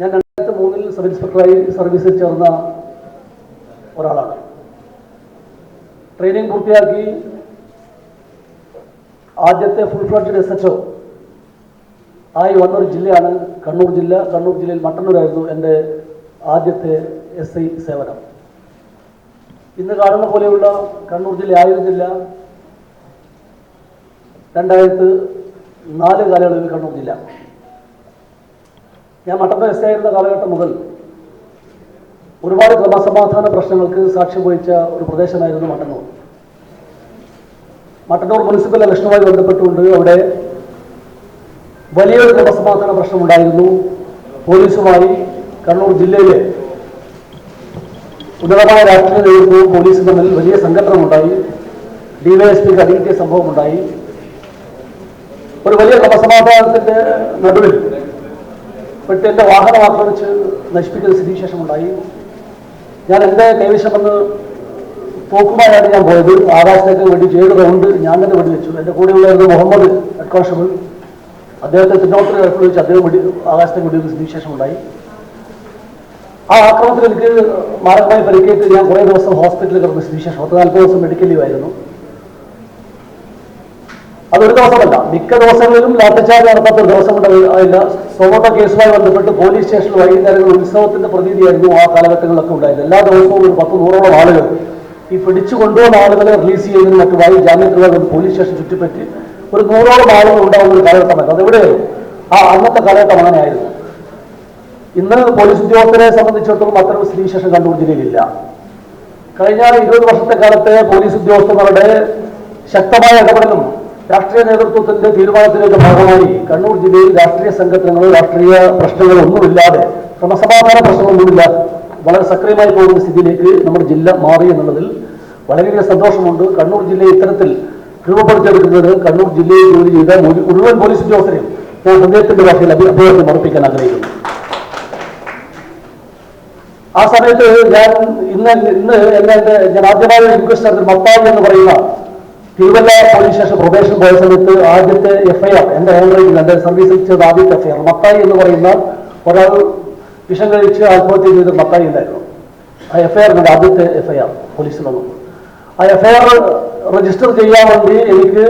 ഞാൻ രണ്ടായിരത്തി മൂന്നിൽ സബ് ഇൻസ്പെക്ടറായി സർവീസിൽ ചേർന്ന ഒരാളാണ്. ട്രെയിനിങ് പൂർത്തിയാക്കി ആദ്യത്തെ ഫുൾ ഫ്ലഡ്ജഡ് എസ് എച്ച് ആയി വന്നൊരു ജില്ലയാണ് കണ്ണൂർ ജില്ല. കണ്ണൂർ ജില്ലയിൽ മട്ടന്നൂരായിരുന്നു എന്റെ ആദ്യത്തെ എസ് ഐ സേവനം. ഇന്ന് കാണുന്ന പോലെയുള്ള കണ്ണൂർ ജില്ല ആയിരുന്നില്ല. രണ്ടായിരത്തി നാല് കാലയളവിൽ കണ്ണൂർ ജില്ല. ഞാൻ മട്ടന്നൂർ എസ് ആയിരുന്ന കാലഘട്ടം മുതൽ ഒരുപാട് ക്രമസമാധാന പ്രശ്നങ്ങൾക്ക് സാക്ഷ്യം വഹിച്ച ഒരു പ്രദേശമായിരുന്നു മട്ടന്നൂർ. മട്ടന്നൂർ മുനിസിപ്പൽ ഇലക്ഷനുമായി ബന്ധപ്പെട്ടുകൊണ്ട് അവിടെ വലിയൊരു ക്രമസമാധാന പ്രശ്നമുണ്ടായിരുന്നു. പോലീസുമായി കണ്ണൂർ ജില്ലയിലെ ഉന്നതമായ രാഷ്ട്രീയ നേതൃത്വവും പോലീസും തമ്മിൽ വലിയ സംഘടനമുണ്ടായി ഡിവൈഎസ്പിക്ക് സംഭവം സംഭവമുണ്ടായി. ഒരു വലിയ ക്രമസമാധാനത്തിന്റെ നടുവിൽ പെട്ട് എന്റെ വാഹനം ആക്രമിച്ച് നശിപ്പിക്കുന്ന സ്ഥിതിവിശേഷമുണ്ടായി. ഞാൻ എന്റെ കൈവശം വന്ന് തോക്കുമായാണ് ഞാൻ പോയത്. ആകാശത്തേക്ക് വേണ്ടി ഏഴ് റൗണ്ട് ഞാൻ തന്നെ വെടിവെച്ചു. എന്റെ കൂടെയുള്ളായിരുന്നു മുഹമ്മദ് ഹെഡ് കോൺസ്റ്റബിൾ അദ്ദേഹത്തെ തിരുവനന്തപുരം വെച്ച് അദ്ദേഹം വെടി ആകാശത്തേക്ക് വെടിവെക്കുന്ന സ്ഥിതിവിശേഷമുണ്ടായി. ആ ആക്രമണത്തിൽ എനിക്ക് മാരകമായി പരിക്കേറ്റ് ഞാൻ കുറേ ദിവസം ഹോസ്പിറ്റലിൽ കിടന്ന സ്ഥിതിവിശേഷം. പത്ത് നാൽപ്പത് ദിവസം മെഡിക്കൽ ലീവ് ആയിരുന്നു. അതൊരു ദിവസമല്ല. മിക്ക ദിവസങ്ങളിലും ലാത്തച്ചാർജ് നടത്താത്ത ഒരു ദിവസം അതിന്റെ സ്വമോട്ട കേസുമായി ബന്ധപ്പെട്ട് പോലീസ് സ്റ്റേഷനിൽ വൈകുന്നേരങ്ങളിൽ ഉത്സവത്തിന്റെ പ്രതീതിയായിരുന്നു ആ കാലഘട്ടങ്ങളിലൊക്കെ ഉണ്ടായത് എല്ലാ ദിവസവും ഒരു പത്ത് നൂറോളം ആളുകൾ ഈ പിടിച്ചു കൊണ്ടുവന്ന ആളുകളെ റിലീസ് ചെയ്യുന്നതിന് മറ്റുമായി ജാമ്യത്തിലുള്ള പോലീസ് സ്റ്റേഷൻ ചുറ്റിപ്പറ്റി ഒരു നൂറോളം ആളുകൾ ഉണ്ടാവുന്ന ഒരു കാലഘട്ടമായിരുന്നു. അതെവിടെയായിരുന്നു ആ അന്നത്തെ കാലഘട്ടം അങ്ങനെയായിരുന്നു. ഇന്ന് പോലീസ് ഉദ്യോഗസ്ഥരെ സംബന്ധിച്ചിടത്തോളം അത്തരം സ്ഥിതിവിശേഷം കണ്ണൂർ ജില്ലയിലില്ല കഴിഞ്ഞ ഇരുപത് വർഷത്തെ കാലത്തെ പോലീസ് ഉദ്യോഗസ്ഥന്മാരുടെ ശക്തമായ ഇടപെടലും രാഷ്ട്രീയ നേതൃത്വത്തിന്റെ തീരുമാനത്തിന്റെ ഭാഗമായി കണ്ണൂർ ജില്ലയിൽ രാഷ്ട്രീയ സംഘടനകളോ രാഷ്ട്രീയ പ്രശ്നങ്ങളോ ഒന്നുമില്ലാതെ ക്രമസമാധാന പ്രശ്നങ്ങളൊന്നുമില്ല. വളരെ സക്രിയമായി പോകുന്ന സ്ഥിതിയിലേക്ക് നമ്മുടെ ജില്ല മാറി എന്നുള്ളതിൽ വളരെയധികം സന്തോഷമുണ്ട്. കണ്ണൂർ ജില്ലയെ ഇത്തരത്തിൽ രൂപപ്പെടുത്തിയെടുക്കുന്നത് കണ്ണൂർ ജില്ലയിൽ ജോലി ചെയ്ത മുഴു- മുഴുവൻ പോലീസ് ഉദ്യോഗസ്ഥരെയും ഞാൻ ഹൃദയത്തിന്റെ ഭാഷയിൽ അഭിപ്രായം അർപ്പിക്കാൻ ആഗ്രഹിക്കുന്നു. ആ സമയത്ത് ഞാൻ ഇന്ന് ഇന്ന് എന്നെ ഞാൻ ആദ്യമായി മത്തായി എന്ന് പറയുന്ന തിരുവല്ല പോലീസ് സ്റ്റേഷൻ പ്രൊബേഷൻ പോയ സമയത്ത് ആദ്യത്തെ എഫ്ഐആർ എന്റെ ഹാൻഡ് എന്റെ സർവീസിൽ ചെയ്ത ആദ്യത്തെ എഫ്ഐആർ മത്തായി എന്ന് പറയുന്ന ഒരാൾ വിഷം കഴിച്ച് ആത്മഹത്യ ചെയ്ത മത്തായി ഉണ്ടായിരുന്നു. ആ എഫ്ഐആർ എന്റെ ആദ്യത്തെ എഫ്ഐആർ പോലീസിൽ വന്നു ആ എഫ്ഐആർ രജിസ്റ്റർ ചെയ്യാൻ വേണ്ടി എനിക്ക്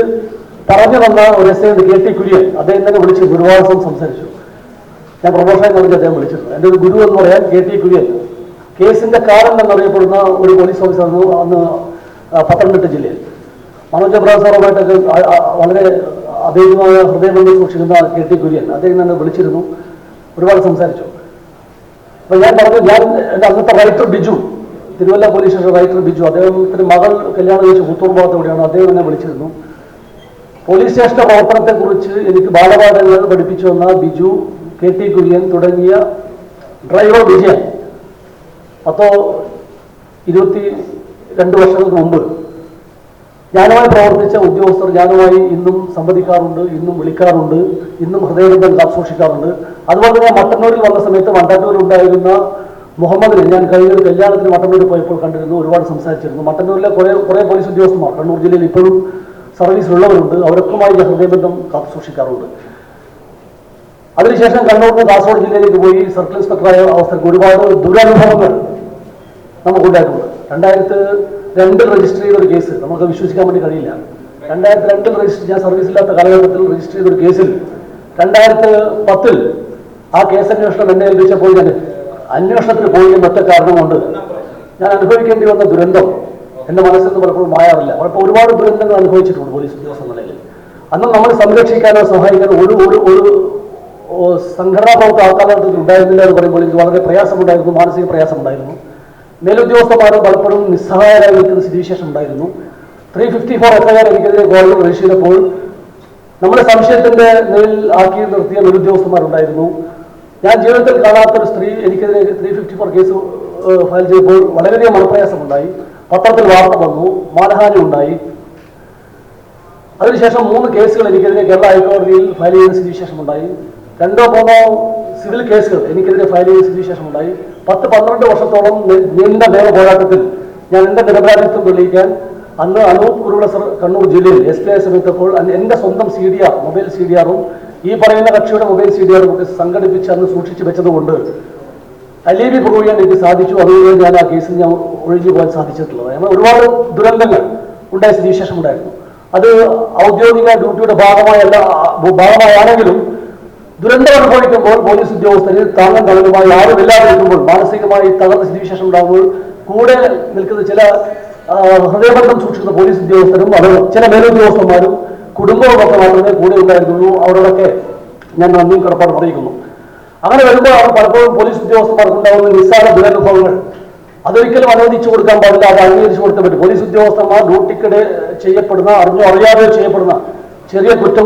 പറഞ്ഞു തന്ന ഒരു S I K T Kurian അദ്ദേഹം തന്നെ വിളിച്ച് ഗുരുവാസം സംസാരിച്ചു. ഞാൻ പ്രൊമോഷൻ കഴിഞ്ഞ് അദ്ദേഹം വിളിച്ചിരുന്നു. എന്റെ ഒരു ഗുരു എന്ന് പറയാൻ കെ ടി കുര്യൻ. കേസിന്റെ കാരൻ എന്നറിയപ്പെടുന്ന ഒരു പോലീസ് ഓഫീസർ അന്ന് പത്തനംതിട്ട ജില്ലയിൽ. മനോജ് അബ്രാം സാറുമായിട്ടൊക്കെ വളരെ അദ്ദേഹമായ ഹൃദയബന്ധം സൂക്ഷിക്കുന്ന കെ ടി കുര്യൻ അദ്ദേഹം തന്നെ വിളിച്ചിരുന്നു. ഒരുപാട് സംസാരിച്ചു. അപ്പൊ ഞാൻ പറഞ്ഞു ഞാൻ എന്റെ അന്നത്തെ writer Biju Thiruvalla police station writer Biju അദ്ദേഹത്തിന്റെ മകൾ കല്യാണം കഴിച്ച് പുത്തൂർ ഭാഗത്തോടെയാണ് അദ്ദേഹം തന്നെ വിളിച്ചിരുന്നു. പോലീസ് സ്റ്റേഷന്റെ പ്രവർത്തനത്തെക്കുറിച്ച് എനിക്ക് ബാലപാഠങ്ങൾ പഠിപ്പിച്ചു വന്ന ബിജു കെ ടി കുര്യൻ തുടങ്ങിയ ഡ്രൈവർ വിജയൻ. പത്തോ ഇരുപത്തി രണ്ട് വർഷങ്ങൾക്ക് മുമ്പ് ഞാനുമായി പ്രവർത്തിച്ച ഉദ്യോഗസ്ഥർ ഞാനുമായി ഇന്നും സംവദിക്കാറുണ്ട് ഇന്നും വിളിക്കാറുണ്ട് ഇന്നും ഹൃദയബന്ധം കാസൂക്ഷിക്കാറുണ്ട് അതുപോലെ ഞാൻ മട്ടന്നൂരിൽ വന്ന സമയത്ത് മട്ടന്നൂരിൽ ഉണ്ടായിരുന്ന മുഹമ്മദിനെ ഞാൻ കഴിഞ്ഞ ഒരു കല്യാണത്തിന് മട്ടന്നൂരിൽ പോയപ്പോൾ കണ്ടിരുന്നു ഒരുപാട് സംസാരിച്ചിരുന്നു. മട്ടന്നൂരിലെ കുറേ കുറേ പോലീസ് ഉദ്യോഗസ്ഥന്മാർ കണ്ണൂർ ജില്ലയിൽ ഇപ്പോഴും സർവീസിലുള്ളവരുണ്ട് അവരൊക്കെയുമായി ഞാൻ ഹൃദയബന്ധം കാത്തുസൂക്ഷിക്കാറുണ്ട് അതിനുശേഷം കണ്ണൂർ കാസർഗോഡ് ജില്ലയിലേക്ക് പോയി സർക്കിൾ ഇൻസ്പെക്ടറായ അവസ്ഥയ്ക്ക് ഒരുപാട് ദുരനുഭവങ്ങൾ നമുക്കുണ്ടായിട്ടുണ്ട്. രണ്ടായിരത്തി രണ്ടിൽ രജിസ്റ്റർ ചെയ്ത ഒരു കേസ് നമുക്ക് വിശ്വസിക്കാൻ വേണ്ടി കഴിയില്ല. രണ്ടായിരത്തി രണ്ടിൽ രജിസ്റ്റർ ഞാൻ സർവീസില്ലാത്ത കാലഘട്ടത്തിൽ രജിസ്റ്റർ ചെയ്ത ഒരു കേസിൽ രണ്ടായിരത്തി പത്തിൽ ആ കേസ് അന്വേഷണം എന്നെ ഏൽപ്പിച്ചപ്പോൾ ഞാൻ അന്വേഷണത്തിന് പോയി മറ്റു കാരണമുണ്ട്. ഞാൻ അനുഭവിക്കേണ്ടി വന്ന ദുരന്തം എന്റെ മനസ്സിൽ നിന്ന് പലപ്പോഴും മായാറില്ല. പലപ്പോൾ ഒരുപാട് ദുരന്തങ്ങൾ അനുഭവിച്ചിട്ടുണ്ട് പോലീസ് ഉദ്യോഗസ്ഥ നിലയിൽ. അന്ന് നമ്മൾ സംരക്ഷിക്കാനോ സഹായിക്കാനോ ഒരു ഒരു ഒരു സംഘടനാ പ്രവർത്തനം ആ കാലഘട്ടത്തിൽ ഉണ്ടായിരുന്നില്ല എന്ന് പറയുമ്പോൾ എനിക്ക് വളരെ പ്രയാസമുണ്ടായിരുന്നു മാനസിക പ്രയാസമുണ്ടായിരുന്നു. മേലുദ്യോഗസ്ഥന്മാരും പലപ്പോഴും നിസ്സഹായരായി നിൽക്കുന്ന സ്ഥിതിവിശേഷം ഉണ്ടായിരുന്നു ത്രീ ഫിഫ്റ്റി ഫോർ എഫ്ഐആർ എനിക്കെതിരെ കോടതി രജിസ്റ്റർ ചെയ്തപ്പോൾ നമ്മുടെ സംശയത്തിന്റെ നിലയിൽ ആക്കി നിർത്തിയ മേലുദ്യോഗസ്ഥന്മാരുണ്ടായിരുന്നു. ഞാൻ ജീവിതത്തിൽ കാണാത്ത ഒരു സ്ത്രീ എനിക്കെതിരെ three fifty four case file ചെയ്തപ്പോൾ വളരെയധികം മനപ്രയാസമുണ്ടായി പത്രത്തിൽ വാർത്ത വന്നു മാനഹാനി ഉണ്ടായി. അതിനുശേഷം മൂന്ന് കേസുകൾ എനിക്കെതിരെ കേരള ഹൈക്കോടതിയിൽ ഫയൽ ചെയ്യുന്ന സ്ഥിതിവിശേഷമുണ്ടായി രണ്ടോ മൂന്നോ സിവിൽ കേസുകൾ എനിക്കെതിരെ ഫയൽ ചെയ്യുന്ന സ്ഥിതിവിശേഷമുണ്ടായി പത്ത് പന്ത്രണ്ട് വർഷത്തോളം നീണ്ട നിയമ പോരാട്ടത്തിൽ ഞാൻ എന്റെ നിരപരാധിത്വം തെളിയിക്കാൻ അന്ന് അനൂപ് കുരുവിള സർ കണ്ണൂർ ജില്ലയിൽ എസ് പി ഐ സമയത്തപ്പോൾ എന്റെ സ്വന്തം C D R mobile C D ആറും ഈ പറയുന്ന കക്ഷിയുടെ മൊബൈൽ സി ഡി ആറും ഒക്കെ സംഘടിപ്പിച്ച് അന്ന് സൂക്ഷിച്ചു വെച്ചതുകൊണ്ട് അലീബി ചെയ്യാൻ എനിക്ക് സാധിച്ചു. അതുകൊണ്ട് ഞാൻ ആ കേസിൽ ഞാൻ ഒഴിഞ്ഞു പോകാൻ സാധിച്ചിട്ടുള്ളത് അങ്ങനെ ഒരുപാട് ദുരന്തങ്ങൾ ഉണ്ടായ സ്ഥിതിവിശേഷം ഉണ്ടായിരുന്നു. അത് ഔദ്യോഗിക ഡ്യൂട്ടിയുടെ ഭാഗമായല്ല ഭാഗമായാണെങ്കിലും ദുരന്തം അനുഭവിക്കുമ്പോൾ പോലീസ് ഉദ്യോഗസ്ഥരിൽ താങ്ങും തളരുമായി ആരുമില്ലാതെ നിൽക്കുമ്പോൾ മാനസികമായി തകർന്ന സ്ഥിതിവിശേഷം ഉണ്ടാകുമ്പോൾ കൂടെ നിൽക്കുന്ന ചില ഹൃദയബന്ധം സൂക്ഷിക്കുന്ന പോലീസ് ഉദ്യോഗസ്ഥരും അത് ചില മേലുദ്യോഗസ്ഥന്മാരും കുടുംബവും മാത്രമേ കൂടെ ഉണ്ടായിരുന്നുള്ളൂ. അവരോടൊക്കെ ഞാൻ നന്ദിയും കടപ്പാട് അറിയിക്കുന്നു. അങ്ങനെ വരുമ്പോഴാണ് പലപ്പോഴും പോലീസ് ഉദ്യോഗസ്ഥന്മാർക്ക് ഉണ്ടാകുന്ന നിസ്സാര ദുരനുഭവങ്ങൾ. അതൊരിക്കലും അനുവദിച്ചു കൊടുക്കാൻ പാടില്ല അത് അംഗീകരിച്ചു കൊടുക്കാൻ പറ്റും പോലീസ് ഉദ്യോഗസ്ഥന്മാർ ഡ്യൂട്ടിക്കിടെ ചെയ്യപ്പെടുന്ന അറിഞ്ഞോ അറിയാതെ ചെയ്യപ്പെടുന്ന ചെറിയ കുറ്റ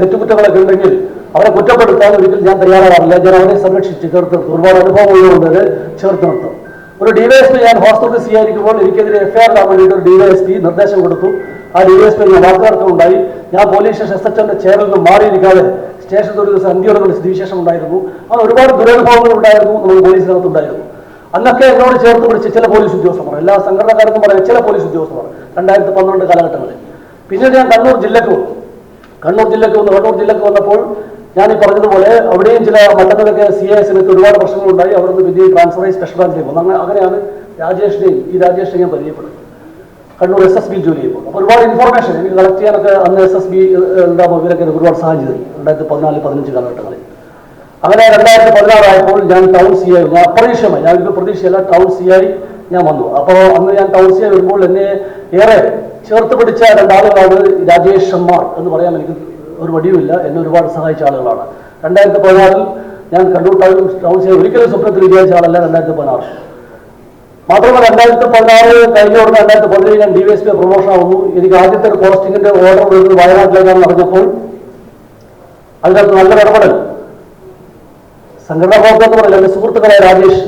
തെറ്റുകുറ്റങ്ങളൊക്കെ ഉണ്ടെങ്കിൽ അവരെ കുറ്റപ്പെടുത്താൻ ഒരിക്കലും ഞാൻ തയ്യാറാകാറില്ല. ഞാൻ അവരെ സംരക്ഷിച്ച് ചേർത്ത് നിർത്തും ഒരുപാട് അനുഭവങ്ങളുള്ളത് ചേർത്ത് നിർത്തും. ഒരു ഡിവൈഎസ്പി ഞാൻ ഹോസ്പിറ്റൽ സി ആയിരിക്കുമ്പോൾ എനിക്കെതിരെ എഫ്ഐആർ ഇടാൻ വേണ്ടിയിട്ട് ഒരു ഡിവൈഎസ്പി നിർദ്ദേശം കൊടുത്തു. ആ ഡിവൈഎസ്പി ഞാൻ വാക്കുതർക്കം ഉണ്ടായി ഞാൻ പോലീസ് സ്റ്റേഷൻ എസ് എച്ച് എന്റെ ചെയറിൽ നിന്ന് മാറിയിരിക്കാതെ സ്റ്റേഷനിൽ ഒരു ദിവസം അന്ത്യോടെ സ്ഥിതിവിശേഷം ഉണ്ടായിരുന്നു. അങ്ങനെ ഒരുപാട് ദുരനുഭവങ്ങൾ ഉണ്ടായിരുന്നു നമ്മൾ പോലീസിനകത്ത് ഉണ്ടായിരുന്നു. അന്നൊക്കെ എന്നോട് ചേർത്ത് പിടിച്ച് ചില പോലീസ് ഉദ്യോഗസ്ഥർ എല്ലാ സംഘടനക്കാർക്കും പറയാം ചില പോലീസ് ഉദ്യോഗസ്ഥർ രണ്ടായിരത്തി പന്ത്രണ്ട് കാലഘട്ടങ്ങളിൽ. പിന്നീട് ഞാൻ കണ്ണൂർ ജില്ലക്ക് വന്നു. കണ്ണൂർ ജില്ലക്ക് വന്നു കണ്ണൂർ ജില്ലക്ക് വന്നപ്പോൾ ഞാൻ ഈ പറഞ്ഞതുപോലെ അവിടെയും ചില മണ്ഡലത്തിലൊക്കെ സി ഐ സമയത്ത് ഒരുപാട് പ്രശ്നങ്ങളുണ്ടായി. അവിടുന്ന് ട്രാൻസ്ഫർ ആയി സ്പെഷ്യൽ ബ്രാഞ്ചിലേക്ക് വന്നു. അങ്ങനെ അങ്ങനെയാണ് രാജേഷിനെയും ഈ രാജേഷിനെ ഞാൻ പരിചയപ്പെടുന്നത്. കണ്ണൂർ എസ് എസ് ബി ജോലി ചെയ്യുമ്പോൾ. അപ്പോൾ ഒരുപാട് ഇൻഫർമേഷൻ എനിക്ക് കളക്ട് ചെയ്യാനൊക്കെ അന്ന് എസ് എസ് ബി ഉണ്ടാകുമ്പോൾ ഇവരൊക്കെ ഒരുപാട് സഹായം ചെയ്തു. രണ്ടായിരത്തി പതിനാല് പതിനഞ്ച് കാലഘട്ടങ്ങളിൽ. അങ്ങനെ രണ്ടായിരത്തി പതിനാറായപ്പോൾ ഞാൻ ടൗൺ സി ആയി ഞാൻ അപ്രതീക്ഷമായി ഞാൻ ഇപ്പോൾ പ്രതീക്ഷയല്ല ടൗൺ സി ആയി ഞാൻ വന്നു. അപ്പോൾ അന്ന് ഞാൻ ടൗൺ സി ആയി വരുമ്പോൾ എന്നെ ഏറെ ചേർത്ത് പിടിച്ച രണ്ടാളുകളാണ് രാജേഷ് എന്ന് പറയാൻ എനിക്ക് ഒരു വടിയുമില്ല. എന്നെ ഒരുപാട് സഹായിച്ച ആളുകളാണ്. രണ്ടായിരത്തി പതിനാറിൽ ഞാൻ കണ്ണൂർ ടൗൺ ടൗൺ ആയി ഒരിക്കലും സ്വപ്നത്തിൽ വിചാരിച്ച ആളല്ല രണ്ടായിരത്തി പതിനാറ്. മാത്രമല്ല രണ്ടായിരത്തി പതിനാറ് കഴിഞ്ഞ ഉടനെ രണ്ടായിരത്തി പതിനേഴ് ഞാൻ D Y S P promotion ആവുന്നു. എനിക്ക് ആദ്യത്തെ ഒരു പോസ്റ്റിംഗിന്റെ ഓർഡർ വരുന്നത് വയനാട്ടിലേക്കാണെന്ന് അറിഞ്ഞപ്പോൾ അതിനകത്ത് നല്ല ഇടപെടൽ. സംഘടനാ പ്രവർത്തകർ എന്ന് പറയില്ല എന്റെ സുഹൃത്തുക്കളായ രാജേഷ്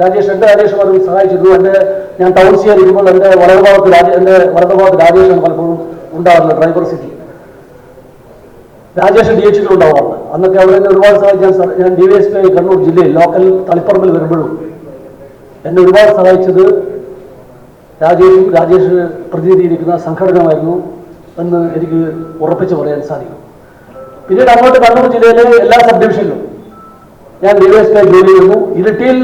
രാജേഷ് എന്റെ രാജേഷ് പറഞ്ഞു സഹായിച്ചിരുന്നു. എന്റെ ഞാൻ ടൗൺ ചെയ്യാൻ ആയിരിക്കുമ്പോൾ എന്റെ വലതുഭാഗത്ത് രാജ എന്റെ വലതുഭാഗത്ത് രാജേഷാണ് പലപ്പോഴും ഉണ്ടാകുന്നത് ഡ്രൈവർ സീറ്റിൽ രാജേഷ് ഡി എച്ച് ഉണ്ടാവാറുണ്ട് അന്നൊക്കെ അവിടെ ഒരുപാട് സഹായിക്കാൻ ഞാൻ D Y S P Kannur ജില്ലയിൽ ലോക്കൽ തളിപ്പറമ്പിൽ വരുമ്പോഴും എന്നെ ഒരുപാട് സഹായിച്ചത് രാജേഷും രാജേഷ് പ്രതിനിധീകരിക്കുന്ന സംഘടനമായിരുന്നു എന്ന് എനിക്ക് ഉറപ്പിച്ച് പറയാൻ സാധിക്കും. പിന്നീട് അങ്ങോട്ട് കണ്ണൂർ ജില്ലയിലെ എല്ലാ സബ് ഡിവിഷനിലും ഞാൻ ഡിവൈഎസ്പി ജോലി ചെയ്യുന്നു. ഇരിട്ടിയിൽ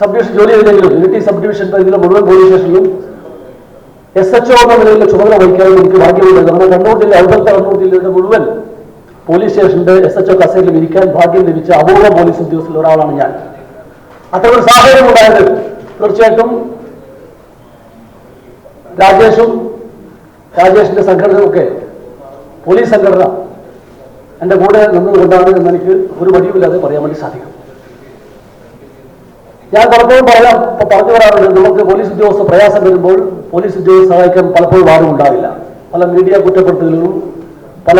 സബ് ഡിവിഷൻ ജോലി ചെയ്തെങ്കിലും ഇരിട്ടി സബ് ഡിവിഷൻ പരിധിയിലെ മുഴുവൻ പോലീസ് സ്റ്റേഷനിലും എസ് എച്ച് ഒ എന്ന നിലയിലെ ചുമതല വഹിക്കാനും എനിക്ക് ഭാഗ്യമുണ്ട്. നമ്മുടെ കണ്ണൂർ ജില്ല അവിടുത്തെ കണ്ണൂർ ജില്ലയുടെ മുഴുവൻ പോലീസ് സ്റ്റേഷന്റെ എസ് എച്ച് ഒ ഇരിക്കാൻ ഭാഗ്യം ലഭിച്ച അപൂർവ പോലീസ് ഉദ്യോഗസ്ഥരിൽ ഒരാളാണ് ഞാൻ. അത്തരം ഒരു സാഹചര്യം ഉണ്ടായത് തീർച്ചയായിട്ടും രാജേഷും രാജേഷിന്റെ സംഘടനയൊക്കെ പോലീസ് സംഘടന എന്റെ കൂടെ നിന്നുകൊണ്ടാണ് എന്ന് എനിക്ക് ഒരു വഴിയുമില്ലാതെ പറയാൻ വേണ്ടി സാധിക്കും. ഞാൻ പലപ്പോഴും പറയാം പറഞ്ഞു വരാറുണ്ട് നമുക്ക് പോലീസ് ഉദ്യോഗസ്ഥ പ്രയാസം വരുമ്പോൾ പോലീസ് ഉദ്യോഗസ്ഥ സഹായിക്കാൻ പലപ്പോഴും ആരും ഉണ്ടാവില്ല. പല മീഡിയ കുറ്റപ്പെടുത്തലുകളും പല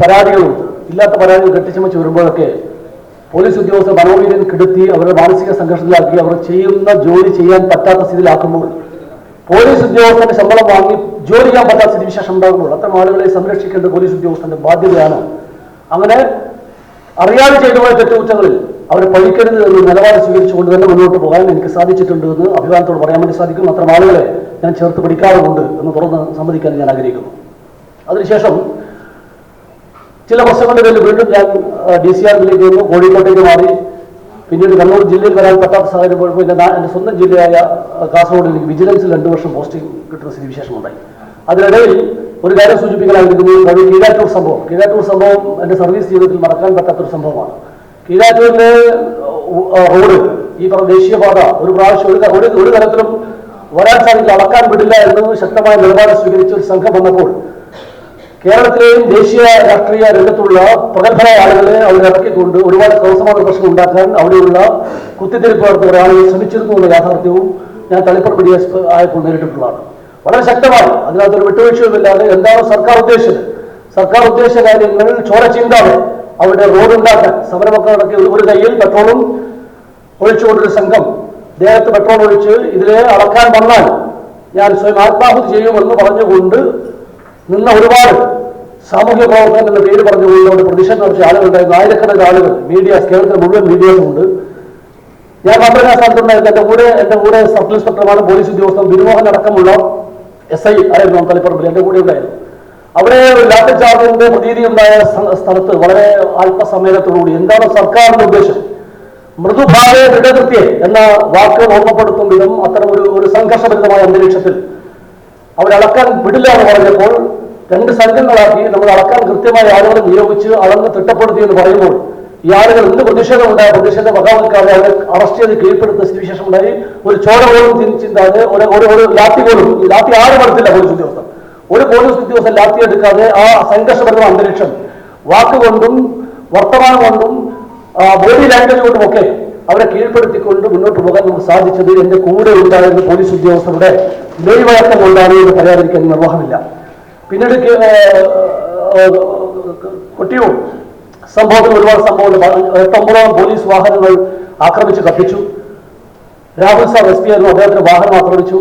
പരാതികളും ഇല്ലാത്ത പരാതികൾ കെട്ടിച്ചമച്ച് വരുമ്പോഴൊക്കെ പോലീസ് ഉദ്യോഗസ്ഥർ മനോവീര്യം കെടുത്തി അവരുടെ മാനസിക സംഘർഷത്തിലാക്കി അവർ ചെയ്യുന്ന ജോലി ചെയ്യാൻ പറ്റാത്ത സ്ഥിതിയിലാക്കുമ്പോൾ പോലീസ് ഉദ്യോഗസ്ഥന്റെ ശമ്പളം വാങ്ങി ജോലി ചെയ്യാൻ പറ്റാത്ത സ്ഥിതി വിശേഷം ഉണ്ടാകുമ്പോൾ അത്തരം ആളുകളെ സംരക്ഷിക്കേണ്ട പോലീസ് ഉദ്യോഗസ്ഥന്റെ ബാധ്യതയാണ്. അങ്ങനെ അറിയാതെ ചെയ്തു പോയ തെറ്റുകുറ്റങ്ങളിൽ അവരെ പഴിക്കരുത് എന്ന് നിലപാട് സ്വീകരിച്ചുകൊണ്ട് തന്നെ മുന്നോട്ട് പോകാൻ എനിക്ക് സാധിച്ചിട്ടുണ്ട് എന്ന് അഭിമാനത്തോട് പറയാൻ വേണ്ടി സാധിക്കും അത്ര ആളുകളെ ഞാൻ ചേർത്ത് പിടിക്കാറുമുണ്ട് എന്ന് തുറന്ന് സമ്മതിക്കാൻ ഞാൻ ആഗ്രഹിക്കുന്നു. അതിനുശേഷം ചില പ്രശ്നങ്ങളുടെ പേരിൽ വീണ്ടും ഞാൻ ഡി സി ആറിലേക്ക് വന്നു കോഴിക്കോട്ടേക്ക് മാറി. പിന്നീട് കണ്ണൂർ ജില്ലയിൽ വരാൻ പറ്റാത്ത സാഹചര്യം പോയപ്പോൾ എന്റെ സ്വന്തം ജില്ലയായ കാസർഗോഡിലേക്ക് കാസർഗോഡ് എനിക്ക് വിജിലൻസിൽ രണ്ടു വർഷം പോസ്റ്റിംഗ് കിട്ടുന്ന സ്ഥിതിവിശേഷം ഉണ്ടായി അതിനിടയിൽ ഒരു കാര്യം സൂചിപ്പിക്കാനായിരുന്നു അത് കീഴാറ്റൂർ സംഭവം. കീഴാറ്റൂർ സംഭവം എന്റെ സർവീസ് ജീവിതത്തിൽ മറക്കാൻ പറ്റാത്തൊരു സംഭവമാണ്. കീഴാറ്റൂരിലെ റോഡ് ഈ പറഞ്ഞ ദേശീയപാത ഒരു പ്രാവശ്യം ഒരു ഒരു തരത്തിലും വരാൻ സാധിക്കില്ല അളക്കാൻ വിടില്ല എന്ന് ശക്തമായ നിലപാട് സ്വീകരിച്ച ഒരു സംഘം വന്നപ്പോൾ കേരളത്തിലെയും ദേശീയ രാഷ്ട്രീയ രംഗത്തുള്ള പ്രഗത്ഭരായ ആളുകളെ അവരെ ഇറക്കിക്കൊണ്ട് ഒരുപാട് ക്രമസമാന പ്രശ്നം ഉണ്ടാക്കാൻ അവിടെയുള്ള കുത്തിത്തിരിപ്പ് നടത്തുന്ന ആളുകൾ ശ്രമിച്ചിരുന്നു എന്ന യാഥാർത്ഥ്യവും ഞാൻ തളിപ്പറമ്പ് ഡി എസ് ആയപ്പോൾ നേരിട്ടിട്ടുള്ളതാണ്. വളരെ ശക്തമാണ് അതിനകത്തൊരു വിട്ടുവീഴ്ചയുമില്ലാതെ എന്താണ് സർക്കാർ ഉദ്ദേശിച്ചത്? സർക്കാർ ഉദ്ദേശിച്ച കാര്യങ്ങൾ ചോര ചിന്താതെ അവരുടെ റോഡ് ഉണ്ടാക്കാൻ സമരമൊക്കെ ഒരു- ഒരു കയ്യിൽ പെട്രോളും ഒഴിച്ചുകൊണ്ടൊരു സംഘം ദേഹത്ത് പെട്രോൾ ഒഴിച്ച് ഇതിലെ അളക്കാൻ വന്നാൽ ഞാൻ സ്വയം ആത്മാഹുതി ചെയ്യുമെന്ന് പറഞ്ഞുകൊണ്ട് നിന്ന ഒരുപാട് സാമൂഹ്യ പ്രവർത്തനം എന്ന പേര് പറഞ്ഞുകൊണ്ട് പ്രതിഷേധം നടത്തിയ ആളുകളുണ്ടായിരുന്നു. ആയിരക്കണക്കിന് ആളുകൾ മീഡിയ കേരളത്തിലെ മുഴുവൻ മീഡിയസും ഉണ്ട്. ഞാൻ മന്ത്രിയാ സ്ഥാനത്തുണ്ടായിരുന്നു എന്റെ കൂടെ എന്റെ കൂടെ സബ് ഇൻസ്പെക്ടർമാർ പോലീസ് ഉദ്യോഗസ്ഥൻ ബിരുമോഹൻ അടക്കമുള്ള എസ് ഐ ആയിരുന്നു തളിപ്പറമ്പിൽ എന്റെ കൂടെ ഉണ്ടായിരുന്നു. അവിടെ ലാത്തി പ്രതീതി ഉണ്ടായ സ്ഥലത്ത് വളരെ അല്പസമയത്തോടുകൂടി എന്താണ് സർക്കാരിന്റെ ഉദ്ദേശം? മൃദുഭാവേ ദൃഢകൃത്യെ എന്ന വാക്ക് ഓർമ്മപ്പെടുത്തും വിധം അത്തരം ഒരു ഒരു സംഘർഷഭരിതമായ അന്തരീക്ഷത്തിൽ അവരളക്കാൻ വിടില്ല എന്ന് പറഞ്ഞപ്പോൾ രണ്ട് സംഘങ്ങളാക്കി നമ്മൾ അളക്കാൻ കൃത്യമായ ആളുകളെ നിയോഗിച്ച് അളന്ന് തിട്ടപ്പെടുത്തി എന്ന് പറയുമ്പോൾ ഈ ആളുകൾ എന്ത് പ്രതിഷേധം ഉണ്ടായ? പ്രതിഷേധം വകാവൽക്കാതെ അവരെ അറസ്റ്റ് ചെയ്ത് കീഴ്പ്പെടുത്തുന്ന സ്ഥിതിവിശേഷം ഉണ്ടായി. ഒരു ചോര പോലും ചിന്ത- ചിന്താതെ ഒരു ഒരു ഒരു ലാത്തി പോലും ഈ ലാത്തി ആരും എടുത്തില്ല പോലീസ് ഉദ്യോഗസ്ഥർ. ഒരു പോലീസ് ഉദ്യോഗസ്ഥൻ ലാത്തി എടുക്കാതെ ആ സംഘർഷപരമായ അന്തരീക്ഷം വാക്കുകൊണ്ടും വർത്തമാനം കൊണ്ടും ബോഡി ലാംഗ്വേജ് കൊണ്ടും ഒക്കെ അവരെ കീഴ്പ്പെടുത്തിക്കൊണ്ട് മുന്നോട്ട് പോകാൻ നമുക്ക് സാധിച്ചത് എന്റെ കൂടെ ഉണ്ടായിരുന്ന പോലീസ് ഉദ്യോഗസ്ഥരുടെ മെയ്വഴക്കം കൊണ്ടാണ് എന്ന് പറയാതിരിക്കാൻ നിർവാഹമില്ല. പിന്നീട് കൊട്ടിയൂർ സംഭവത്തിൽ ഒരുപാട് സംഭവങ്ങൾ എട്ടൊമ്പതോളം പോലീസ് വാഹനങ്ങൾ ആക്രമിച്ച് കത്തിച്ചു. രാഹുൽ സാർ എസ് പി ആയിരുന്നു. അദ്ദേഹത്തിന്റെ വാഹനം ആക്രമിച്ചു.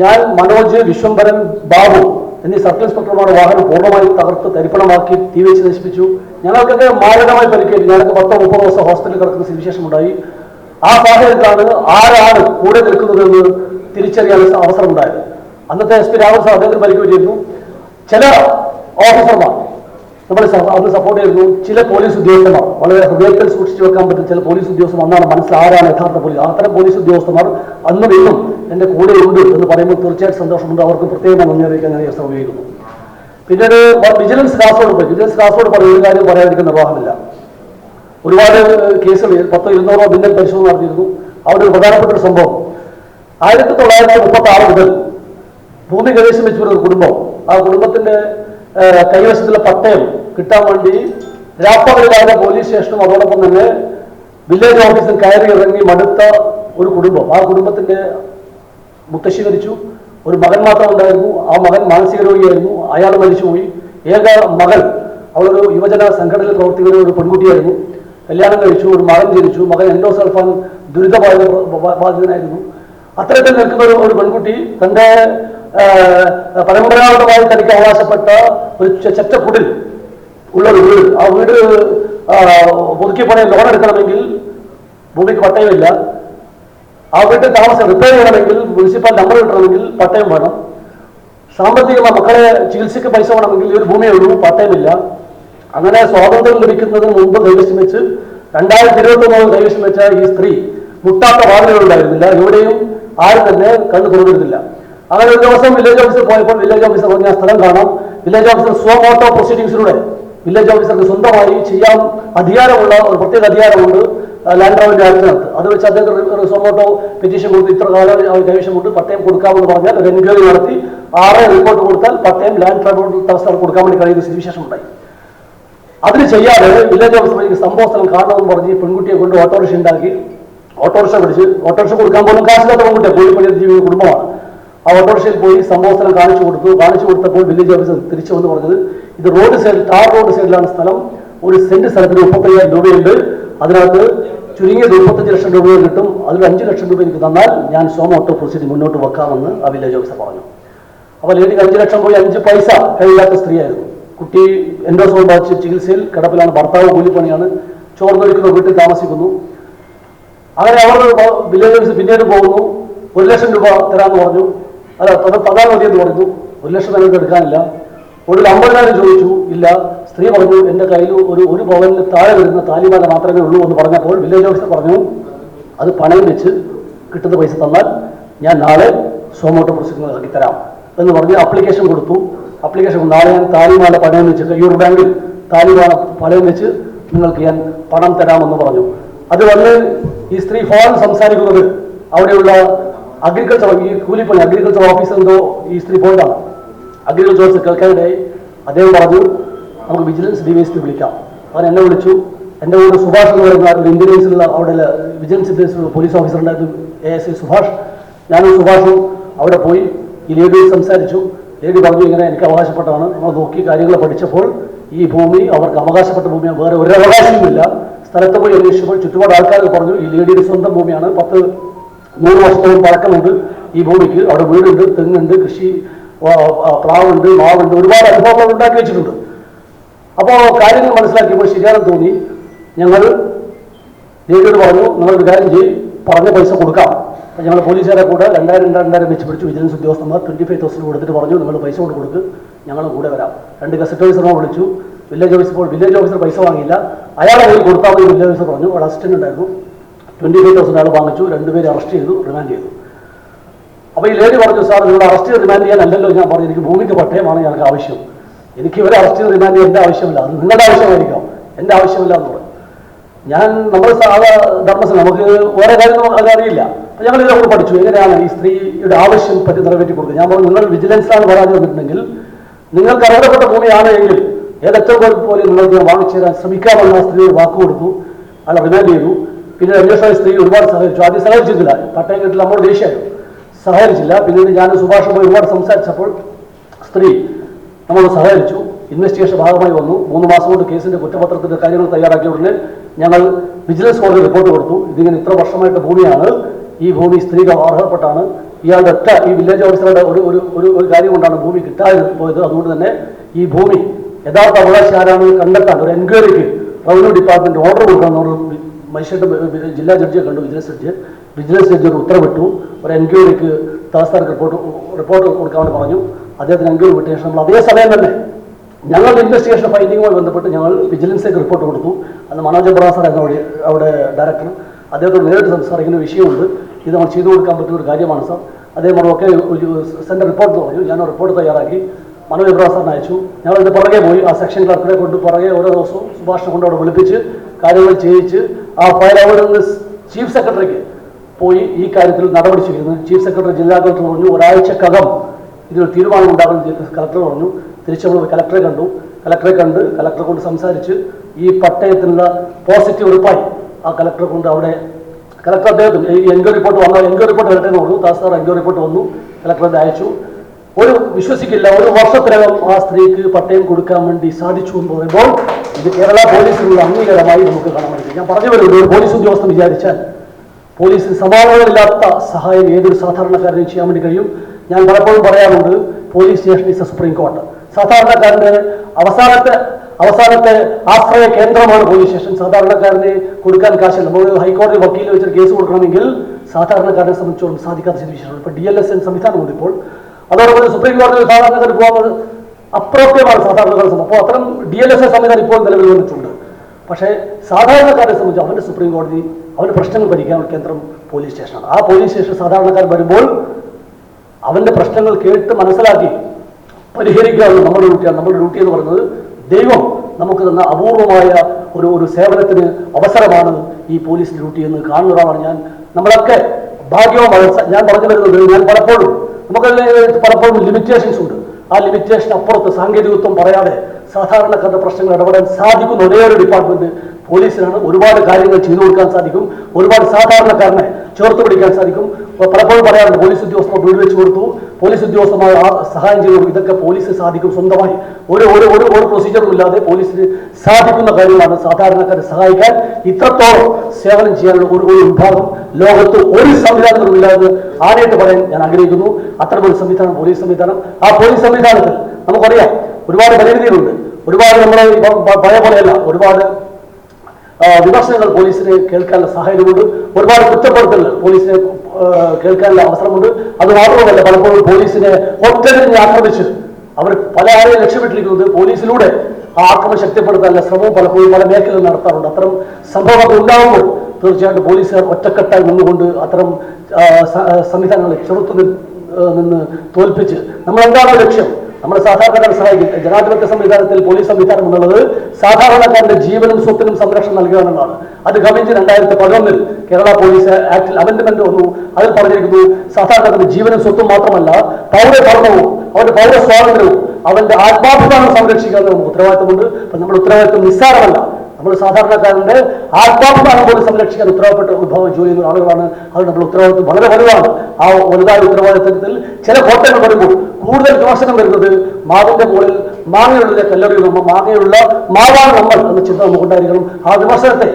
ഞാൻ മനോജ് വിശ്വംഭരൻ ബാബു എന്നീ സർക്കിൾ ഇൻസ്പെക്ടർമാരുടെ വാഹനം പൂർണമായി തകർത്ത് തരിപ്പണമാക്കി തീ വെച്ച് നശിപ്പിച്ചു. ഞങ്ങൾക്കൊക്കെ മാരകമായി പരിക്കേറ്റു. ഞങ്ങൾക്ക് പത്തോ മുപ്പതോ ദിവസം ഹോസ്പിറ്റലിൽ കിടക്കുന്ന സ്ഥിതിവിശേഷം ഉണ്ടായി ആ സാഹചര്യത്തിലാണ് ആരാണ് കൂടെ നിൽക്കുന്നതെന്ന് തിരിച്ചറിയാൻ അവസരം ഉണ്ടായത് അന്നത്തെ എസ് പി സാർ അദ്ദേഹത്തിന് ചെയ്തു ചില ഓഫീസർമാർ നമ്മൾ അന്ന് സപ്പോർട്ട് ചെയ്തു ചില പോലീസ് ഉദ്യോഗസ്ഥന്മാർ വളരെ ഹൃദയത്തിൽ സൂക്ഷിച്ചു വെക്കാൻ പറ്റുന്ന ചില പോലീസ് ഉദ്യോഗസ്ഥർ അന്നാണ് മനസ്സിൽ ആരാണ് യഥാർത്ഥ പോലീസ് അത്തരം പോലീസ് ഉദ്യോഗസ്ഥന്മാർ അന്നും ഇന്നും എന്റെ കൂടെ ഉണ്ട് എന്ന് പറയുമ്പോൾ തീർച്ചയായിട്ടും സന്തോഷമുണ്ട്. അവർക്ക് പ്രത്യേകം നന്ദി അറിയിക്കാൻ ഞാൻ ദിവസം ഉപയോഗിക്കുന്നു. പിന്നീട് വിജിലൻസ് കാസർഗോഡ് പോയി വിജിലൻസ് കാസർഗോഡ് പറയുന്ന ഒരു കാര്യം പറയാതിരിക്കാൻ നിർവാഹമില്ല. ഒരുപാട് കേസുകൾ പത്തോ ഇരുന്നൂറോ മിന്നൽ പരിശോധന നടത്തിയിരുന്നു. അവിടെ ഒരു പ്രധാനപ്പെട്ട ഒരു സംഭവം. ആയിരത്തി തൊള്ളായിരത്തി മുപ്പത്തി ആറ് മുതൽ ഭൂമി കൈവശം വെച്ച് ഒരു കുടുംബം. ആ കുടുംബത്തിന്റെ കൈവശത്തുള്ള പട്ടയം കിട്ടാൻ വേണ്ടി രാപ്പകലായ പോലീസ് സ്റ്റേഷനും അതോടൊപ്പം തന്നെ വില്ലേജ് ഓഫീസിൽ കയറി ഇറങ്ങി മടുത്ത ഒരു കുടുംബം. ആ കുടുംബത്തിന്റെ മുത്തശ്ശി മരിച്ചു. ഒരു മകൻ മാത്രം ഉണ്ടായിരുന്നു ആ മകൻ മാനസിക രോഗിയായിരുന്നു. അയാൾ മരിച്ചുപോയി. ഏക മകൾ അവളൊരു യുവജന സംഘടനയിൽ പ്രവർത്തിക്കുന്ന ഒരു പെൺകുട്ടിയായിരുന്നു. കല്യാണം കഴിച്ചു ഒരു മകൻ ജനിച്ചു. മകൻ എൻഡോസൾഫാൻ ദുരിതബാധിത ബാധിതനായിരുന്നു. അത്തരത്തിൽ നിൽക്കുന്ന ഒരു പെൺകുട്ടി തന്റെ ആ, പരമ്പരാഗതമായി തനിക്ക് അവകാശപ്പെട്ട ഒരു ചെറ്റക്കുടിൽ ഉള്ള ഒരു വീട്. ആ വീട് പുതുക്കി പണയം ലോൺ എടുക്കണമെങ്കിൽ ഭൂമിക്ക് പട്ടയമില്ല ആ വീട്ടിൽ താമസം റിപ്പയർ ചെയ്യണമെങ്കിൽ മുനിസിപ്പൽ നമ്പർ കിട്ടണമെങ്കിൽ പട്ടയം വേണം. സാമ്പത്തികമായി മക്കളെ ചികിത്സയ്ക്ക് പൈസ വേണമെങ്കിൽ ഈ ഒരു ഭൂമിയേ ഉള്ളൂ പട്ടയമില്ല അങ്ങനെ സ്വാതന്ത്ര്യം ലഭിക്കുന്നതിന് മുമ്പ് കൈവശം വെച്ച് രണ്ടായിരത്തി ഇരുപത്തി ഒമ്പത് കൈവശം വെച്ച ഈ സ്ത്രീ മുട്ടാത്ത വാതിലുകളുണ്ടായിരുന്നില്ല എവിടെയും ആരും തന്നെ കണ്ണു തുറന്നിരുന്നില്ല. അങ്ങനെ ഒരു ദിവസം വില്ലേജ് ഓഫീസർ പോയപ്പോൾ വില്ലേജ് ഓഫീസർ പറഞ്ഞ സ്ഥലം കാണാം. വില്ലേജ് ഓഫീസർ സ്വമോട്ടോ പ്രൊസീഡിങ്സിലൂടെ വില്ലേജ് ഓഫീസർക്ക് സ്വന്തമായി ചെയ്യാൻ അധികാരമുള്ള ഒരു പ്രത്യേക അധികാരമുണ്ട് ലാൻഡ് റവന്യൂ ആക്ടിനകത്ത് അത് വെച്ച് അദ്ദേഹം സ്വമോട്ടോ പെറ്റീഷൻ കൊടുത്ത് ഇത്ര കാലം അവർ കൈവശം കൊണ്ട് പട്ടയം കൊടുക്കാമെന്ന് പറഞ്ഞാൽ ഒരു എൻക്വയറി നടത്തി ആറ് റിപ്പോർട്ട് കൊടുത്താൽ പട്ടയം ലാൻഡ് റവന്യൂ തലസ്ഥാനം കൊടുക്കാൻ വേണ്ടി കഴിയുന്ന സ്ഥിതിവിശേഷം ഉണ്ടായി. അതിന് ചെയ്യാതെ വില്ലേജ് ഓഫീസർ സംഭവ സ്ഥലം കാണണമെന്ന് പറഞ്ഞ് പെൺകുട്ടിയെ കൊണ്ട് ഓട്ടോറിക്ഷ ഉണ്ടാക്കി ഓട്ടോറിക്ഷ പിടിച്ച് ഓട്ടോറിക്ഷ കൊടുക്കാൻ പോലും കാശില്ലാത്ത പെൺകുട്ടിയെ. കൂലിപ്പണി ജീവിക്കുന്ന കുടുംബമാണ്. ആ ഓട്ടോറിക്ഷയിൽ പോയി സംഭവ സ്ഥലം കാണിച്ചു കൊടുത്തു. കാണിച്ചു കൊടുത്തപ്പോൾ വില്ലേജ് ഓഫീസർ തിരിച്ചു വന്ന് പറഞ്ഞത് ഇത് റോഡ് സൈഡ് ടാർ റോഡ് സൈഡിലാണ് സ്ഥലം. ഒരു സെന്റ് സ്ഥലത്തിന് മുപ്പത്തയ്യായിരം രൂപയുണ്ട്. അതിനകത്ത് ചുരുങ്ങിയത് മുപ്പത്തഞ്ച് ലക്ഷം രൂപ കിട്ടും. അതിൽ അഞ്ച് ലക്ഷം രൂപ എനിക്ക് തന്നാൽ ഞാൻ സോമ ഓട്ടോ പ്രൊസീഡിംഗ് മുന്നോട്ട് വെക്കാമെന്ന് ആ വില്ലേജ് ഓഫീസർ പറഞ്ഞു. അപ്പോൾ ലേഡിക്ക് അഞ്ച് ലക്ഷം പോയി അഞ്ച് പൈസ കഴിയാത്ത സ്ത്രീയായിരുന്നു. കുട്ടി എൻഡോസോൾ ബാധിച്ച് ചികിത്സയിൽ കിടപ്പിലാണ് ഭർത്താവ് കൂലിപ്പണിയാണ് ചോർന്നൊഴിക്കുന്ന വീട്ടിൽ താമസിക്കുന്നു. അങ്ങനെ അവർ വില്ലേജ് ഓഫീസ് പിന്നീട് പോകുന്നു. ഒരു ലക്ഷം രൂപ തരാമെന്ന് പറഞ്ഞു. അല്ല തന്നാൽ മതി എന്ന് പറഞ്ഞു ഒരു ലക്ഷം നിങ്ങൾക്ക് എടുക്കാനില്ല. ഒരു അമ്പതിനായിരം ചോദിച്ചു ഇല്ല. സ്ത്രീ പറഞ്ഞു എന്റെ കയ്യിൽ ഒരു ഒരു പവനിൽ താഴെ വരുന്ന താലിമാല മാത്രമേ ഉള്ളൂ എന്ന് പറഞ്ഞപ്പോൾ വില്ലേജ് ഓഫീസർ പറഞ്ഞു അത് പണയം വെച്ച് കിട്ടുന്ന പൈസ തന്നാൽ ഞാൻ നാളെ സോമോട്ടോ പ്രൊസീജിംഗ് ഇറക്കി തരാം എന്ന് പറഞ്ഞ് അപ്ലിക്കേഷൻ കൊടുത്തു. അപ്ലിക്കേഷൻ നാളെ ഞാൻ താലിമാല പണയം വെച്ച് കയ്യൂർ ബാങ്കിൽ താലിമാല പണയം വെച്ച് നിങ്ങൾക്ക് ഞാൻ പണം തരാമെന്ന് പറഞ്ഞു. അത് വന്ന് ഈ സ്ത്രീ ഫോൺ സംസാരിക്കുന്നത് അവിടെയുള്ള അഗ്രികൾച്ചർ ഈ കൂലിപ്പണി അഗ്രികൾച്ചർ ഓഫീസർ എന്തോ ഈ സ്ത്രീ പോയതാണ് അഗ്രികൾച്ചർ കേൾക്കാനിടയിൽ അദ്ദേഹം പറഞ്ഞു നമുക്ക് വിജിലൻസ് ഡി വൈസ് പി വിളിക്കാം. അവൻ എന്നെ വിളിച്ചു. എന്റെ കൂടെ സുഭാഷ് എന്ന് പറയുന്ന ഒരു ഇന്റലിജൻസിലുള്ള അവിടെ വിജിലൻസ് പോലീസ് ഓഫീസർ ഉണ്ടായിരുന്നു എ എസ് സുഭാഷ്. ഞാനും സുഭാഷും അവിടെ പോയി ഈ ലേഡിയോട് സംസാരിച്ചു. ലേഡി പറഞ്ഞു ഇങ്ങനെ എനിക്ക് അവകാശപ്പെട്ടതാണ്. നമ്മൾ നോക്കി കാര്യങ്ങൾ പഠിച്ചപ്പോൾ ഈ ഭൂമി അവർക്ക് അവകാശപ്പെട്ട ഭൂമിയാണ്. വേറെ ഒരു അവകാശവുമില്ല. സ്ഥലത്ത് പോയി അന്വേഷിച്ചപ്പോൾ ചുറ്റുപാട് ആൾക്കാർ പറഞ്ഞു ഈ ലേഡിയുടെ സ്വന്തം ഭൂമിയാണ്. പത്ത് നൂറ് വർഷത്തോളം പഴക്കമുണ്ട്. ഈ ഭൂമിക്ക് അവിടെ വീടുണ്ട് തെങ്ങുണ്ട് കൃഷി പ്ലാവുണ്ട് മാവുണ്ട് ഒരുപാട് അനുഭവങ്ങൾ ഉണ്ടാക്കി വെച്ചിട്ടുണ്ട്. അപ്പോൾ കാര്യങ്ങൾ മനസ്സിലാക്കിയപ്പോൾ ശരിയാണെന്ന് തോന്നി. ഞങ്ങൾ ദേവിയോട് പറഞ്ഞു നിങ്ങളൊരു കാര്യം ചെയ്യും പറഞ്ഞ പൈസ കൊടുക്കാം. അപ്പം ഞങ്ങൾ പോലീസുകാരെ കൂടെ രണ്ടായിരം രണ്ടായിരം വെച്ച് പിടിച്ചു. വിജിലൻസ് ഉദ്യോഗസ്ഥന്മാർ ട്വന്റി ഫൈവ് തൗസൻഡ് കൊടുത്തിട്ട് പറഞ്ഞു നിങ്ങൾ പൈസ കൊണ്ട് കൊടുക്ക് ഞങ്ങൾ കൂടെ വരാം. രണ്ട് ഗസറ്റ് ഓഫീസർമാർ വിളിച്ചു. വില്ലേജ് ഓഫീസർ വില്ലേജ് ഓഫീസർ പൈസ വാങ്ങിയില്ല. അയാളെ കൊടുത്താൽ മതി വില്ലേജ് ഓഫീസർ പറഞ്ഞു. അവിടെ അസിസ്റ്റന്റ് ഉണ്ടായിരുന്നു. ട്വന്റി ഫൈവ് തൗസൻഡ് ആൾ വാങ്ങിച്ചു രണ്ടുപേരെ അറസ്റ്റ് ചെയ്തു റിമാൻഡ് ചെയ്തു. അപ്പോൾ ഈ ലേഡി പറഞ്ഞു സാർ നിങ്ങളുടെ അറസ്റ്റ് ചെയ്ത് റിമാൻഡ് ചെയ്യാനല്ലല്ലോ ഞാൻ പറഞ്ഞു എനിക്ക് ഭൂമിക്ക് പട്ടയമാണ് ഞങ്ങൾക്ക് ആവശ്യം. എനിക്ക് ഇവരെ അറസ്റ്റ് ചെയ്ത് റിമാൻഡ് ചെയ്യാൻ എന്റെ ആവശ്യമില്ല. അത് നിങ്ങളുടെ ആവശ്യമായിരിക്കാം. എന്റെ ആവശ്യമില്ല എന്ന് പറഞ്ഞു. ഞാൻ നമ്മൾ സാധാ ധർമ്മസ് നമുക്ക് വേറെ കാര്യം അതറിയില്ല അറിയില്ല. അപ്പോൾ ഞങ്ങൾ ഇതൊക്കെ പഠിച്ചു. എങ്ങനെയാണ് ഈ സ്ത്രീയുടെ ആവശ്യം പറ്റി നിറവേറ്റി കൊടുക്കുക? ഞാൻ പറഞ്ഞു നിങ്ങൾ വിജിലൻസിലാണ് പരാതി വന്നിട്ടുണ്ടെങ്കിൽ നിങ്ങൾക്ക് അർഹതപ്പെട്ട ഭൂമിയാണ് എങ്കിൽ ഏതൊക്കെ പോലും നിങ്ങൾക്ക് വാങ്ങിച്ചു തരാൻ ശ്രമിക്കാമെന്ന് ആ സ്ത്രീയോട് വാക്ക് കൊടുത്തു. അയാൾ റിമാൻഡ് ചെയ്തു. പിന്നെ രഞ്ജേഷ് സ്ത്രീ ഒരുപാട് സഹകരിച്ചു ആദ്യം സഹകരിച്ചിട്ടില്ല. പട്ടയം കിട്ടില്ല നമ്മുടെ ദേഷ്യമായിരുന്നു സഹകരിച്ചില്ല. പിന്നീട് ഞാൻ സുഭാഷ് പോയി ഒരുപാട് സംസാരിച്ചപ്പോൾ സ്ത്രീ നമ്മൾ സഹകരിച്ചു. ഇൻവെസ്റ്റിഗേഷൻ ഭാഗമായി വന്നു. മൂന്ന് മാസം കൊണ്ട് കേസിന്റെ കുറ്റപത്രത്തിന്റെ കാര്യങ്ങൾ തയ്യാറാക്കിയ ഉടനെ ഞങ്ങൾ വിജിലൻസ് കോടതി റിപ്പോർട്ട് കൊടുത്തു. ഇതിങ്ങനെ ഇത്ര വർഷമായിട്ട് ഭൂമിയാണ്. ഈ ഭൂമി സ്ത്രീകൾ അർഹപ്പെട്ടാണ് ഇയാളുടെ ഒറ്റ ഈ വില്ലേജ് ഓഫീസറുടെ ഒരു ഒരു ഒരു ഒരു കാര്യം കൊണ്ടാണ് ഭൂമി കിട്ടാതെ പോയത്. അതുകൊണ്ട് തന്നെ ഈ ഭൂമി യഥാർത്ഥ അവകാശം ആരാണെന്ന് കണ്ടെത്താൻ ഒരു എൻക്വയറിക്ക് റവന്യൂ ഡിപ്പാർട്ട്മെന്റ് ഓർഡർ കൊടുക്കാൻ മജിസ്ട്രേറ്റ് ജില്ലാ ജഡ്ജിയെ കണ്ടു വിജിലൻസ് ജഡ്ജ്. വിജിലൻസ് ജഡ്ജി ഒരു ഉത്തരവിട്ടു. ഒരു എൻക്വയറിക്ക് തഹസ്ഥാർക്ക് റിപ്പോർട്ട് റിപ്പോർട്ട് കൊടുക്കാൻ വേണ്ടി പറഞ്ഞു. അദ്ദേഹത്തിന് എൻക്വയറി വിട്ട ശേഷം നമ്മൾ അതേ സമയം തന്നെ ഞങ്ങളുടെ ഇൻവെസ്റ്റിഗേഷൻ ഫൈൻഡിങ്ങുമായി ബന്ധപ്പെട്ട് ഞങ്ങൾ വിജിലൻസിലേക്ക് റിപ്പോർട്ട് കൊടുത്തു. അന്ന് മനോജ് ബ്രാസർ എന്ന അവിടെ ഡയറക്ടർ അദ്ദേഹത്തോട് നേരിട്ട് സംസാരിക്കുന്ന വിഷയമുണ്ട്. ഇത് നമ്മൾ ചെയ്തു കൊടുക്കാൻ പറ്റുന്ന ഒരു കാര്യമാണ് സാർ. പറഞ്ഞു ഒക്കെ സെന്റർ റിപ്പോർട്ട് പറഞ്ഞു. ഞാൻ റിപ്പോർട്ട് തയ്യാറാക്കി. മനോജ് ബറാ സാറിന് അയച്ചു. ഞങ്ങൾ പുറകെ പോയി. ആ സെക്ഷൻ ക്ലർക്കിനെ കൊണ്ട് പുറകെ ഓരോ ദിവസവും സുഭാഷിനെ കൊണ്ട് അവിടെ വിളിപ്പിച്ച് കാര്യങ്ങൾ ചെയ്യിച്ച് ആ ഫയൽ അവിടെ നിന്ന് ചീഫ് സെക്രട്ടറിക്ക് പോയി ഈ കാര്യത്തിൽ നടപടി ചെയ്യുന്നു ചീഫ് സെക്രട്ടറി ജില്ലാ കളക്ടർ പറഞ്ഞു ഒരാഴ്ചക്കകം ഇതിനൊരു തീരുമാനം ഉണ്ടാകുമെന്ന് കളക്ടർ പറഞ്ഞു. തിരിച്ചു കലക്ടറെ കണ്ടു. കലക്ടറെ കണ്ട് കലക്ടറെ കൊണ്ട് സംസാരിച്ച് ഈ പട്ടയത്തിനുള്ള പോസിറ്റീവ് ഉറപ്പായി ആ കലക്ടറെ കൊണ്ട് അവിടെ കലക്ടർ അദ്ദേഹത്തിന് ഈ എൻക്വയറി റിപ്പോർട്ട് വന്നാൽ എൻക്വയറി റിപ്പോർട്ട് വരട്ടെന്ന് പറഞ്ഞു താസാർ എൻക്വയറി റിപ്പോർട്ട് വന്നു. കലക്ടർ അത് അയച്ചു. ഒരു വിശ്വസിക്കില്ല. ഒരു വർഷത്തിനകം ആ സ്ത്രീക്ക് പട്ടയം കൊടുക്കാൻ വേണ്ടി സാധിച്ചു എന്ന് പറയുമ്പോൾ ഇത് കേരള പോലീസിനുള്ള അംഗീകാരമായി നമുക്ക് കാണാൻ പറ്റും. ഞാൻ പറഞ്ഞു വരുന്നത് ഒരു പോലീസ് ഉദ്യോഗസ്ഥൻ വിചാരിച്ചാൽ പോലീസിന് സമാധാനമില്ലാത്ത സഹായം ഏതൊരു സാധാരണക്കാരനും ചെയ്യാൻ വേണ്ടി കഴിയും. ഞാൻ പലപ്പോഴും പറയാറുണ്ട് police station is a supreme court. സാധാരണക്കാരന്റെ അവസാനത്തെ അവസാനത്തെ ആശ്രയ കേന്ദ്രമാണ് പോലീസ് സ്റ്റേഷൻ. സാധാരണക്കാരന് കൊടുക്കാൻ കാശില്ല. നമ്മൾ ഹൈക്കോടതി വക്കീൽ വെച്ചിട്ട് കേസ് കൊടുക്കണമെങ്കിൽ സാധാരണക്കാരനെ സംബന്ധിച്ചോളം സാധിക്കാത്ത സിറ്റുവേഷനാണ് ഇപ്പൊ ഡി എൽ എസ് എൻ സംവിധാനമുണ്ട് ഇപ്പോൾ. അതോടൊപ്പം സുപ്രീം കോടതിയിൽ സാധാരണക്കാർ പോകുന്നത് അപ്രോപ്യമാണ് സാധാരണക്കാരെ സംബന്ധിച്ച് അപ്പോൾ അത്തരം ഡി എൽ എസ് എ സംവിധാനം ഇപ്പോൾ നിലവിൽ വന്നിട്ടുണ്ട്. പക്ഷേ സാധാരണക്കാരെ സംബന്ധിച്ച് അവന്റെ സുപ്രീം കോടതി അവന്റെ പ്രശ്നങ്ങൾ പരിഹരിക്കാനുള്ള കേന്ദ്രം പോലീസ് സ്റ്റേഷനാണ്. ആ പോലീസ് സ്റ്റേഷൻ സാധാരണക്കാർ വരുമ്പോൾ അവന്റെ പ്രശ്നങ്ങൾ കേട്ട് മനസ്സിലാക്കി പരിഹരിക്കാനുള്ള നമ്മുടെ ഡ്യൂട്ടിയാണ് നമ്മുടെ ഡ്യൂട്ടി എന്ന് പറയുന്നത് ദൈവം നമുക്ക് തന്ന അപൂർവമായ ഒരു ഒരു സേവനത്തിന് അവസരമാണ് ഈ പോലീസ് ഡ്യൂട്ടി എന്ന് കാണുന്നതാണ് ഞാൻ. നമ്മളൊക്കെ ഭാഗ്യവും ഞാൻ പറഞ്ഞു വരുന്നത് ഞാൻ പലപ്പോഴും നമുക്ക് പലപ്പോഴും ലിമിറ്റേഷൻസ് ഉണ്ട്. ആ ലിമിറ്റേഷൻ അപ്പുറത്ത് സാങ്കേതികത്വം പറയാതെ സാധാരണക്കാരുടെ പ്രശ്നങ്ങൾ ഇടപെടാൻ സാധിക്കുന്ന ഒരേ ഒരു ഡിപ്പാർട്ട്മെന്റ് പോലീസിനാണ് ഒരുപാട് കാര്യങ്ങൾ ചെയ്തു കൊടുക്കാൻ സാധിക്കും. ഒരുപാട് സാധാരണക്കാരനെ ചേർത്ത് പിടിക്കാൻ സാധിക്കും. പലപ്പോഴും പറയാറുണ്ട് പോലീസ് ഉദ്യോഗസ്ഥർ വീട് വെച്ച് കൊടുത്തു. പോലീസ് ഉദ്യോഗസ്ഥന്മാർ സഹായം ചെയ്തു. ഇതൊക്കെ പോലീസ് സാധിക്കും സ്വന്തമായി. ഒരു ഒരു ഒരു ഒരു പ്രൊസീജിയറും ഇല്ലാതെ പോലീസിന് സാധിക്കുന്ന കാര്യമാണ് സാധാരണക്കാരെ സഹായിക്കാൻ ഇത്രത്തോളം സേവനം ചെയ്യാനുള്ള ഒരു ഒരു വിഭാഗം ലോകത്ത് ഒരു സംവിധാനങ്ങളും ഇല്ലാതെ ആരായിട്ട് പറയാൻ ഞാൻ ആഗ്രഹിക്കുന്നു. അത്തരമൊരു സംവിധാനം പോലീസ് സംവിധാനം. ആ പോലീസ് സംവിധാനത്തിൽ നമുക്കറിയാം ഒരുപാട് പരിമിതികളുണ്ട് ഒരുപാട് നമ്മളെ പഴയ പോലെയല്ല. ഒരുപാട് വിമർശനങ്ങൾ പോലീസിന് കേൾക്കാനുള്ള സാഹചര്യമുണ്ട്. ഒരുപാട് കുറ്റപ്പെടുത്തൽ പോലീസിനെ കേൾക്കാനുള്ള അവസരമുണ്ട്. അത് മാത്രമല്ല പലപ്പോഴും പോലീസിനെ ഒറ്റതിരിഞ്ഞ് ആക്രമിച്ച് അവർ പല ആരെയും ലക്ഷ്യമിട്ടിരിക്കുന്നത് പോലീസിലൂടെ ആ ആക്രമണം ശക്തിപ്പെടുത്താനുള്ള ശ്രമവും പലപ്പോഴും പല മേഖലകളിൽ നടത്താറുണ്ട്. അത്തരം സംഭവങ്ങൾ ഉണ്ടാകുമ്പോൾ തീർച്ചയായിട്ടും പോലീസുകാർ ഒറ്റക്കെട്ടായി നിന്നുകൊണ്ട് അത്തരം സംവിധാനങ്ങളെ ചെറുത്തു നിന്ന് തോൽപ്പിച്ച് നമ്മൾ എന്താണോ ലക്ഷ്യം? നമ്മുടെ സാധാരണക്കാരെ സഹായിക്കും ജനാധിപത്യ സംവിധാനത്തിൽ പോലീസ് സംവിധാനം എന്നുള്ളത് സാധാരണക്കാരന്റെ ജീവനും സ്വത്തിനും സംരക്ഷണം നൽകുക എന്നുള്ളതാണ് അത് ഗവൺമെന്റ് രണ്ടായിരത്തി പതിനൊന്നിൽ കേരള പോലീസ് ആക്ടിൽ അമെന്റ്മെന്റ് വന്നു. അതിൽ പറഞ്ഞിരിക്കുന്നു സാധാരണക്കാരന്റെ ജീവനും സ്വത്തും മാത്രമല്ല പൗരധർമ്മവും അവന്റെ പൗര സ്വാതന്ത്ര്യവും അവന്റെ ആത്മാഭിമാനം സംരക്ഷിക്കാൻ നമുക്ക് ഉത്തരവാദിത്തമുണ്ട് നമ്മുടെ ഉത്തരവാദിത്തം നിസ്സാരമല്ല. നമ്മൾ സാധാരണക്കാരുണ്ട് ആത്മാർത്ഥമാണ് പോലും സംരക്ഷിക്കാൻ ഉത്തരവാദപ്പെട്ട ഉത്ഭവ ജോലി ചെയ്യുന്ന ആളുകളാണ്. അത് നമ്മുടെ ഉത്തരവാദിത്വം വളരെ വലുതാണ് ആ വലുതായ ഉത്തരവാദിത്തത്തിൽ ചില കോട്ടകൾ വരുമ്പോൾ കൂടുതൽ വിമർശനം വരുന്നത് മാവിന്റെ മുകളിൽ മാങ്ങയുള്ള കല്ലെറിയുമ്പോൾ മാങ്ങയുള്ള മാവാണ് നമ്മൾ എന്ന ചിന്ത നമുക്കുണ്ടായിരിക്കണം ആ വിമർശനത്തെ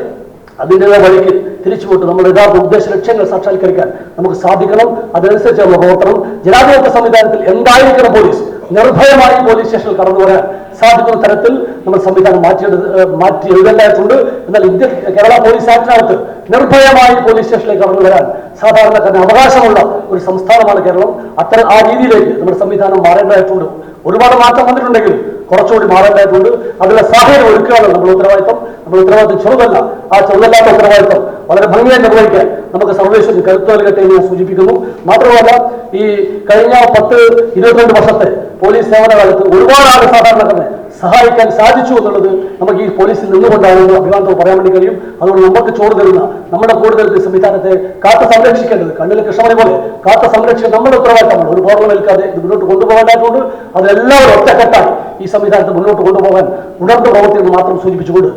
അതിന്റെതായ വഴിക്ക് തിരിച്ചുപോട്ട് നമ്മുടെ യഥാർത്ഥ ഉദ്ദേശ ലക്ഷ്യങ്ങൾ സാക്ഷാത്കരിക്കാൻ നമുക്ക് സാധിക്കണം. അതനുസരിച്ച് നമ്മൾ പ്രവർത്തനം ജനാധിപത്യ സംവിധാനത്തിൽ എന്തായിരിക്കണം പോലീസ്? നിർഭയമായി പോലീസ് സ്റ്റേഷനിൽ കടന്നു വരാൻ സാധിക്കുന്ന തരത്തിൽ നമ്മൾ സംവിധാനം മാറ്റി മാറ്റി എഴുതേണ്ടതായിട്ടുണ്ട്. എന്നാൽ ഇന്ത്യ കേരള പോലീസ് ആക്ടിനകത്ത് നിർഭയമായി പോലീസ് സ്റ്റേഷനിലേക്ക് കടന്നു വരാൻ സാധാരണക്കാരന് അവകാശമുള്ള ഒരു സംസ്ഥാനമാണ് കേരളം. അത്തരം ആ രീതിയിലേക്ക് നമ്മുടെ സംവിധാനം മാറേണ്ടതായിട്ടുണ്ട്. ഒരുപാട് മാറ്റം വന്നിട്ടുണ്ടെങ്കിൽ കുറച്ചുകൂടി മാറേണ്ടതായിട്ടുണ്ട്. അതിനുള്ള സാഹചര്യം ഒരുക്കുകയാണ് നമ്മുടെ ഉത്തരവാദിത്വം നമ്മുടെ ഉത്തരവാദിത്തം ചെറുതല്ല. ആ ചെറുതല്ലാത്ത ഉത്തരവാദിത്തം വളരെ ഭംഗിയായി നിർവഹിക്കാൻ നമുക്ക് സർവേശ്വരൻ കരുത്തു നൽകട്ടെ എന്ന് ഞാൻ സൂചിപ്പിക്കുന്നു. മാത്രമല്ല ഈ കഴിഞ്ഞ പത്ത് ഇരുപത്തിരണ്ട് വർഷത്തെ പോലീസ് സേവന കാലത്ത് ഒരുപാട് ആൾ സാധാരണക്കാരനെ സഹായിക്കാൻ സാധിച്ചു എന്നുള്ളത് നമുക്ക് ഈ പോലീസിൽ നിന്നുകൊണ്ടാണ് അഭിമാനത്തോട് പറയാൻ വേണ്ടി കഴിയും. അതുകൊണ്ട് നമുക്ക് ചോറ് തരുന്ന നമ്മുടെ കൂടുതൽ സംവിധാനത്തെ കാത്തു സംരക്ഷിക്കേണ്ടത് കണ്ണിൽ കൃഷ്ണമണി പോലെ കാത്തു സംരക്ഷിക്കാൻ നമ്മുടെ ഉത്തരവാദിത്തമാണ്. ഒരു ബോർഡർ നിൽക്കാതെ ഇത് മുന്നോട്ട് കൊണ്ടുപോകേണ്ടതായിട്ടുണ്ട് അതെല്ലാവരും ഒറ്റക്കെട്ടായി ഈ സംവിധാനത്തെ മുന്നോട്ട് കൊണ്ടുപോകാൻ ഉണർന്നു പ്രവർത്തിയെന്ന് മാത്രം സൂചിപ്പിച്ചുകൊണ്ട്